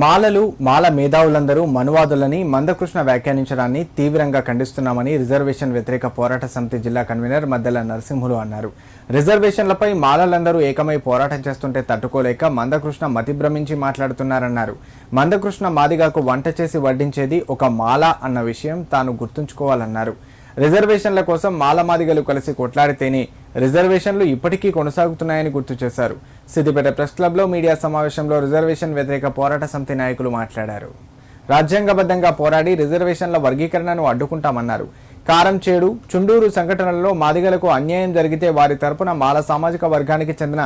మాలలు మాల మేధావులందరూ మనువాదులని మందకృష్ణ వ్యాఖ్యానించడాన్ని తీవ్రంగా ఖండిస్తున్నామని రిజర్వేషన్ వ్యతిరేక పోరాట సమితి జిల్లా కన్వీనర్ మద్దెల నరసింహులు అన్నారు. రిజర్వేషన్లపై మాలలందరూ ఏకమై పోరాటం చేస్తుంటే తట్టుకోలేక మందకృష్ణ మతిభ్రమించి మాట్లాడుతున్నారన్నారు. మందకృష్ణ మాదిగాకు వంట చేసి వడ్డించేది ఒక మాల అన్న విషయం తాను గుర్తుంచుకోవాలన్నారు. రిజర్వేషన్ల కోసం మాలమాదిగలు కలిసి కొట్లాడితేనే రిజర్వేషన్లు ఇప్పటికీ కొనసాగుతున్నాయని గుర్తు చేశారు. సిద్దిపేట ప్రెస్ క్లబ్లో మీడియా సమావేశంలో రిజర్వేషన్ వ్యతిరేక పోరాట సమితి నాయకులు మాట్లాడారు. రాజ్యాంగబద్ధంగా పోరాడి రిజర్వేషన్ల వర్గీకరణను అడ్డుకుంటామన్నారు. కారం చేడు చుండూరు సంఘటనలలో మాదిగలకు అన్యాయం జరిగితే వారి తరపున మాల సామాజిక వర్గానికి చెందిన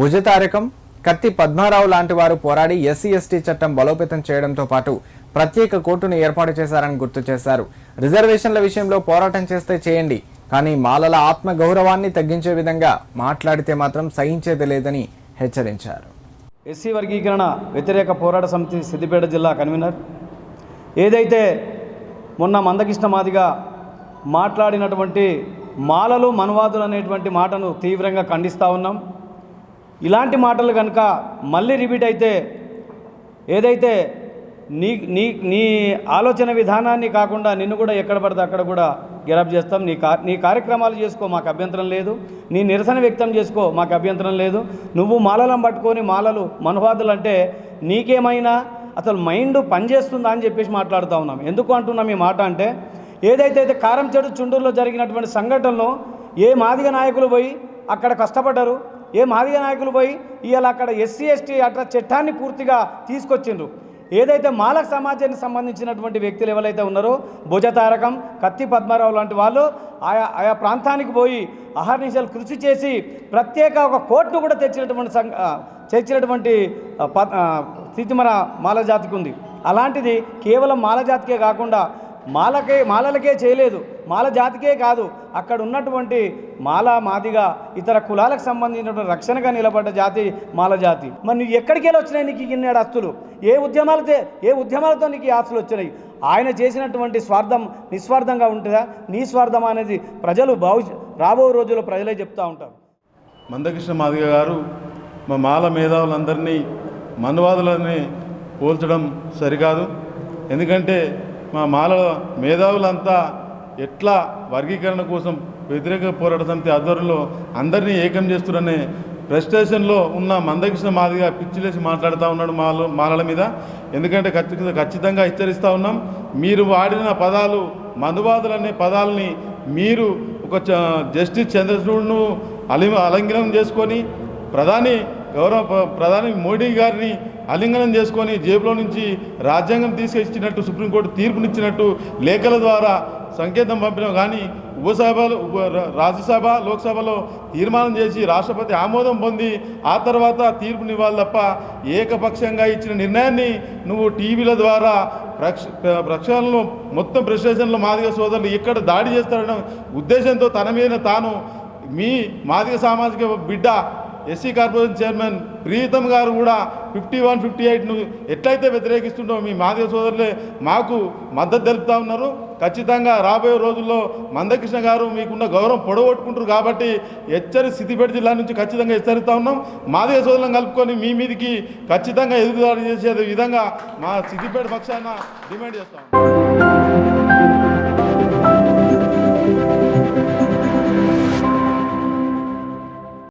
భుజతారకం కత్తి పద్మారావు లాంటి వారు పోరాడి ఎస్సీ ఎస్టీ చట్టం బలోపేతం చేయడంతో పాటు ప్రత్యేక కోర్టును ఏర్పాటు చేశారని గుర్తు చేశారు. రిజర్వేషన్ల విషయంలో పోరాటం చేస్తే చేయండి. కానీ మాలల ఆత్మ గౌరవాన్ని తగ్గించే విధంగా మాట్లాడితే మాత్రం సహించేది లేదని హెచ్చరించారు. ఎస్సీ వర్గీకరణ వ్యతిరేక పోరాట సమితి సిద్దిపేట జిల్లా కన్వీనర్. ఏదైతే మొన్న మందకృష్ణ మాదిగా మాట్లాడినటువంటి మాలలు మనువాదులు అనేటువంటి మాటను తీవ్రంగా ఖండిస్తూ ఉన్నాం. ఇలాంటి మాటలు కనుక మళ్ళీ రిపీట్ అయితే ఏదైతే నీ నీ నీ ఆలోచన విధానాన్ని కాకుండా నిన్ను కూడా ఎక్కడ పడితే అక్కడ కూడా గిరప్ చేస్తాం. నీ కా నీ కార్యక్రమాలు చేసుకో మాకు అభ్యంతరం లేదు. నీ నిరసన వ్యక్తం చేసుకో మాకు అభ్యంతరం లేదు. నువ్వు మాలలం పట్టుకొని మాలలు మనువాదులు అంటే నీకేమైనా అసలు మైండ్ పనిచేస్తుందా అని చెప్పేసి మాట్లాడుతూ ఉన్నాం. ఎందుకు అంటున్నాం ఈ మాట అంటే ఏదైతే అయితే కారం చెడు చుండూరులో జరిగినటువంటి సంఘటనలో ఏ మాదిగ నాయకులు పోయి అక్కడ కష్టపడ్డారు ఏ మాదిగ నాయకులు పోయి ఇవాళ అక్కడ ఎస్సీ ఎస్టీ అట్లా చట్టాన్ని పూర్తిగా తీసుకొచ్చిండ్రు. ఏదైతే మాలక సమాజానికి సంబంధించినటువంటి వ్యక్తులు ఎవరైతే ఉన్నారో భుజతారకం కత్తి పద్మారావు లాంటి వాళ్ళు ఆయా ఆయా ప్రాంతానికి పోయి అహర్నిశలు కృషి చేసి ప్రత్యేక ఒక కోర్టును కూడా తెచ్చినటువంటి సంఘ తెచ్చినటువంటి స్థితి మన మాలజాతికి ఉంది. అలాంటిది కేవలం మాలజాతికే కాకుండా మాలకే మాలలకే చేయలేదు. మాల జాతికే కాదు. అక్కడ ఉన్నటువంటి మాల మాదిగా ఇతర కులాలకు సంబంధించినటువంటి రక్షణగా నిలబడ్డ జాతి మాల జాతి. మరి నువ్వు ఎక్కడికి వెళ్ళి వచ్చినాయి నీకు ఇన్ని ఆస్తులు? ఏ ఉద్యమాలతో ఏ ఉద్యమాలతో నీకు ఈ ఆస్తులు వచ్చినాయి? ఆయన చేసినటువంటి స్వార్థం నిస్వార్థంగా ఉంటుందా? నీ స్వార్థం అనేది ప్రజలు భావి రాబో రోజుల్లో ప్రజలే చెప్తూ ఉంటారు. మందకృష్ణ మాదిగ గారు మా మాల మేధావులందరినీ మనువాదులని పోల్చడం సరికాదు. ఎందుకంటే మా మాల మేధావులంతా ఎట్లా వర్గీకరణ కోసం వ్యతిరేక పోరాట సమితి ఆధ్వర్యంలో అందరినీ ఏకం చేస్తున్నారనే ప్రెస్టేషన్లో ఉన్న మందకృష్ణ మాదిగా పిచ్చిలేసి మాట్లాడుతూ ఉన్నాడు మాల మాలల మీద. ఎందుకంటే ఖచ్చితంగా ఖచ్చితంగా హెచ్చరిస్తూ ఉన్నాం. మీరు వాడిన పదాలు మనువాదులు అనే పదాలని మీరు ఒక చ- జస్టిస్ చంద్రచూడ్ను అలి అలంకనం చేసుకొని ప్రధాని గౌరవ ప్ర- ప్రధాని మోడీ గారిని అలింగనం చేసుకొని జేబులో నుంచి రాజ్యాంగం తీసుకొచ్చినట్టు సుప్రీంకోర్టు తీర్పునిచ్చినట్టు లేఖల ద్వారా సంకేతం పంపిన కానీ ఉపసభలు ఉప రాజ్యసభ లోక్సభలో తీర్మానం చేసి రాష్ట్రపతి ఆమోదం పొంది ఆ తర్వాత తీర్పునివ్వాలి తప్ప ఏకపక్షంగా ఇచ్చిన నిర్ణయాన్ని నువ్వు టీవీల ద్వారా ప్రక్ష ప్రక్షాళనలో మొత్తం ప్రెస్టేషన్లో మాదిగ సోదరులు ఇక్కడ దాడి చేస్తారన్న ఉద్దేశంతో తన మీద తాను మీ మాదిగ సామాజిక బిడ్డ ఎస్సీ కార్పొరేషన్ చైర్మన్ ప్రీతం గారు కూడా ఫిఫ్టీ వన్ ఫిఫ్టీ ఎయిట్ను ఎట్లయితే వ్యతిరేకిస్తుండో మీ మాదిగ సోదరులే మాకు మద్దతు తెలుపుతా ఉన్నారు. ఖచ్చితంగా రాబోయే రోజుల్లో మందకృష్ణ గారు మీకున్న గౌరవం పొడగొట్టుకుంటారు కాబట్టి హెచ్చరి సిద్దిపేట జిల్లా నుంచి ఖచ్చితంగా హెచ్చరిస్తా ఉన్నాం. మాదిగ సోదరులను కలుపుకొని మీ మీదికి ఖచ్చితంగా ఎదుగుదాడి చేసే విధంగా మా సిద్దిపేట పక్షాన డిమాండ్ చేస్తాం